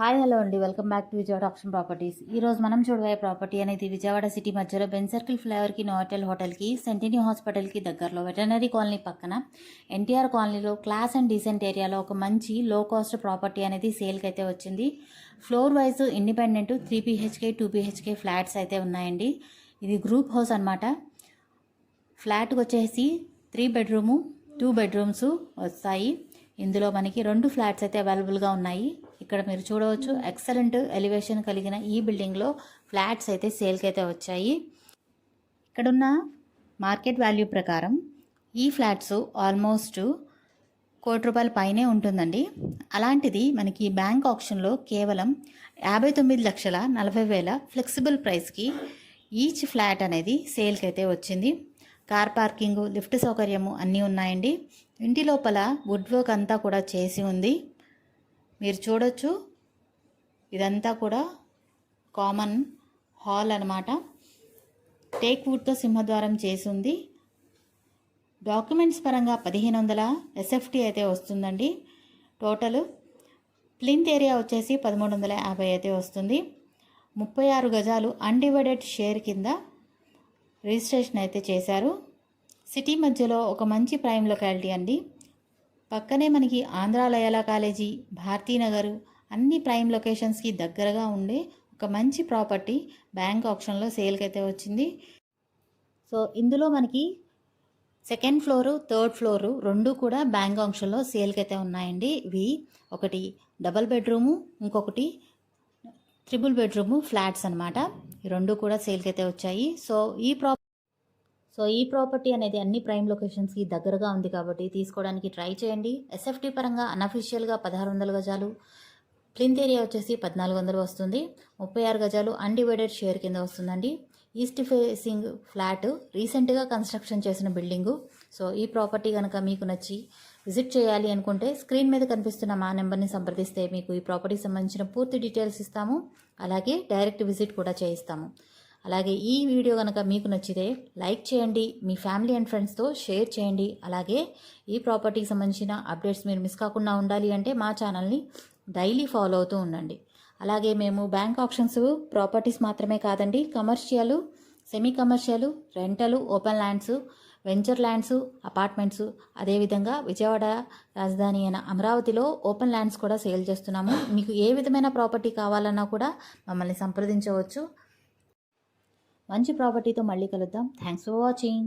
Hi hello అండి. Welcome back to Vijayawada option properties. ఈ రోజు మనం చూడబోయే ప్రాపర్టీ అనేది విజయవాడ సిటీ మధ్యలో బెన్ సర్కిల్ ఫ్లేవర్కి నోటల్ హోటల్కి సెంటినీ హాస్పిటల్కి దగ్గరలో వెటర్నరీ కాలనీ పక్కన ఎన్టీఆర్ కాలనీలో క్లాస్ అండ్ డీసెంట్ ఏరియాలో ఒక మంచి లో కాస్ట్ ప్రాపర్టీ అనేది సేల్కి అయితే వచ్చింది. Floor wise independent three BHK two BHK flats అయితే ఉన్నాయండి. ఇది గ్రూప్ హౌస్ అన్నమాట. ఫ్లాట్కి వచ్చేసి త్రీ బెడ్రూము టూ బెడ్రూమ్స్ వస్తాయి. ఇందులో మనకి రెండు ఫ్లాట్స్ అయితే అవైలబుల్గా ఉన్నాయి. ఇక్కడ మీరు చూడవచ్చు. ఎక్సలెంట్ ఎలివేషన్ కలిగిన ఈ బిల్డింగ్లో ఫ్లాట్స్ అయితే సేల్కి అయితే వచ్చాయి. ఇక్కడున్న మార్కెట్ వాల్యూ ప్రకారం ఈ ఫ్లాట్స్ ఆల్మోస్ట్ కోటి రూపాయల పైనే ఉంటుందండి. అలాంటిది మనకి బ్యాంక్ ఆప్షన్లో కేవలం యాభై తొమ్మిది లక్షల నలభై వేల ఫ్లెక్సిబుల్ ప్రైస్కి ఈచ్ ఫ్లాట్ అనేది సేల్కి అయితే వచ్చింది. కార్ పార్కింగ్ లిఫ్ట్ సౌకర్యము అన్నీ ఉన్నాయండి. ఇంటి లోపల వుడ్ వర్క్ అంతా కూడా చేసి ఉంది. మీరు చూడొచ్చు. ఇదంతా కూడా కామన్ హాల్ అనమాట టేక్ వుడ్తో సింహద్వారం చేసి ఉంది డాక్యుమెంట్స్ పరంగా పదిహేను వందల ఎస్ఎఫ్టీ అయితే వస్తుందండి. టోటల్ ప్లింత్ ఏరియా వచ్చేసి పదమూడు వందల యాభై అయితే వస్తుంది. ముప్పై ఆరు గజాలు అన్డివైడెడ్ షేర్ కింద రిజిస్ట్రేషన్ అయితే చేశారు. సిటీ మధ్యలో ఒక మంచి ప్రైమ్ లొకాలిటీ అండి. పక్కనే మనకి ఆంధ్ర లయాల కాలేజీ భారతీనగర్ అన్ని ప్రైమ్ లొకేషన్స్కి దగ్గరగా ఉండే ఒక మంచి ప్రాపర్టీ బ్యాంక్ ఆప్షన్లో సేల్కి అయితే వచ్చింది. సో ఇందులో మనకి సెకండ్ ఫ్లోరు థర్డ్ ఫ్లోరు రెండు కూడా బ్యాంక్ ఆప్షన్లో సేల్కి అయితే ఉన్నాయండి. ఇవి ఒకటి డబల్ బెడ్రూము ఇంకొకటి త్రిబుల్ బెడ్రూము ఫ్లాట్స్ అనమాట ఈ రెండు కూడా సేల్కి అయితే వచ్చాయి. సో ఈ ప్రా సో ఈ ప్రాపర్టీ అనేది అన్ని ప్రైమ్ లొకేషన్స్కి దగ్గరగా ఉంది కాబట్టి తీసుకోవడానికి ట్రై చేయండి. ఎస్ఎఫ్టీ పరంగా అన్అఫీషియల్గా పదహారు వందల గజాలు ప్లింత్ ఏరియా వచ్చేసి పద్నాలుగు వందలు వస్తుంది. ముప్పై ఆరు గజాలు అన్డివైడెడ్ షేర్ కింద వస్తుందండి. ఈస్ట్ ఫేసింగ్ ఫ్లాట్ రీసెంట్గా కన్స్ట్రక్షన్ చేసిన బిల్డింగు సో ఈ ప్రాపర్టీ కనుక మీకు నచ్చి విజిట్ చేయాలి అనుకుంటే స్క్రీన్ మీద కనిపిస్తున్న మా నెంబర్ని సంప్రదిస్తే మీకు ఈ ప్రాపర్టీకి సంబంధించిన పూర్తి డీటెయిల్స్ ఇస్తాము. అలాగే డైరెక్ట్ విజిట్ కూడా చేయిస్తాము. అలాగే ఈ వీడియో కనుక మీకు నచ్చితే లైక్ చేయండి మీ ఫ్యామిలీ అండ్ ఫ్రెండ్స్తో షేర్ చేయండి. అలాగే ఈ ప్రాపర్టీకి సంబంధించిన అప్డేట్స్ మీరు మిస్ కాకుండా ఉండాలి అంటే మా ఛానల్ని డైలీ ఫాలో అవుతూ ఉండండి. అలాగే మేము బ్యాంక్ ఆప్షన్స్ ప్రాపర్టీస్ మాత్రమే కాదండి commercial semi commercial రెంటలు open lands venture lands apartments అదేవిధంగా విజయవాడ రాజధాని అయిన అమరావతిలో ఓపెన్ ల్యాండ్స్ కూడా సేల్ చేస్తున్నాము. మీకు ఏ విధమైన ప్రాపర్టీ కావాలన్నా కూడా మమ్మల్ని సంప్రదించవచ్చు. మంచి ప్రాపర్టీతో మళ్ళీ కలుద్దాం. Thanks for watching